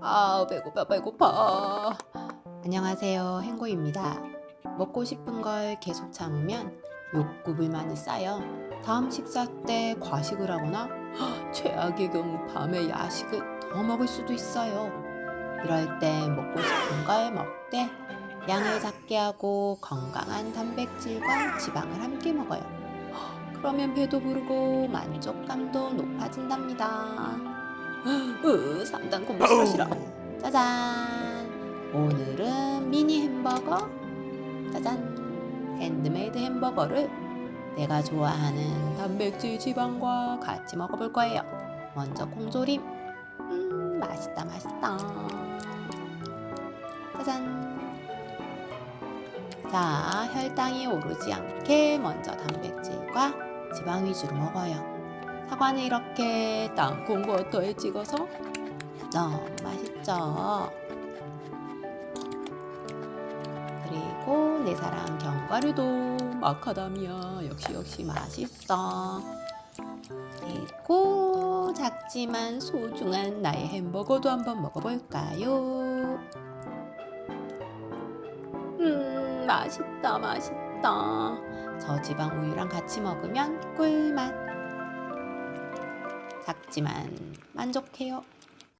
아 배고파 배고파. 안녕하세요 행고입니다. 먹고 싶은 걸 계속 참으면 욕구불 만이 쌓여 다음 식사 때 과식을 하거나 헉, 최악의 경우 밤에 야식을 더 먹을 수도 있어요. 이럴 때 먹고 싶은 걸 먹되 양을 작게 하고 건강한 단백질과 지방을 함께 먹어요. 헉, 그러면 배도 부르고 만족감도 높아진답니다. 으, 3단 콤보 싫어 싫어. 짜잔. 오늘은 미니 햄버거. 짜잔. 핸드메이드 햄버거를 내가 좋아하는 단백질 지방과 같이 먹어볼 거예요. 먼저 콩조림. 음, 맛있다, 맛있다. 짜잔. 자, 혈당이 오르지 않게 먼저 단백질과 지방 위주로 먹어요. 사과는 이렇게 땅콩 버터에 찍어서 너무 맛있죠. 그리고 내 사랑 견과류도 마카다미아 역시 역시 맛있어. 그리고 작지만 소중한 나의 햄버거도 한번 먹어볼까요? 음 맛있다 맛있다. 저지방 우유랑 같이 먹으면 꿀맛. 작지만 만족해요.